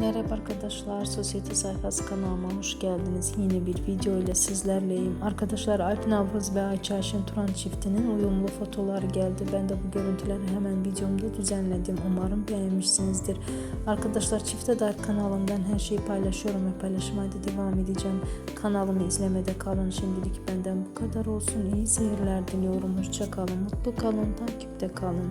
Merhaba arkadaşlar, Sosyete Sayfası kanalıma hoş geldiniz. Yeni bir video ile sizlerleyim. Arkadaşlar Alp Navruz ve Ayça Ayşen Turan çiftinin uyumlu fotoğrafları geldi. Ben de bu görüntüleri hemen videomda düzenledim. Umarım beğenmişsinizdir. Arkadaşlar çifte dair kanalımdan her şeyi paylaşıyorum ve paylaşmaya da devam edeceğim. Kanalımı izlemede kalın. Şimdilik benden bu kadar olsun. İyi seyirler diliyorum. Hoşça kalın, mutlu kalın, takipte kalın.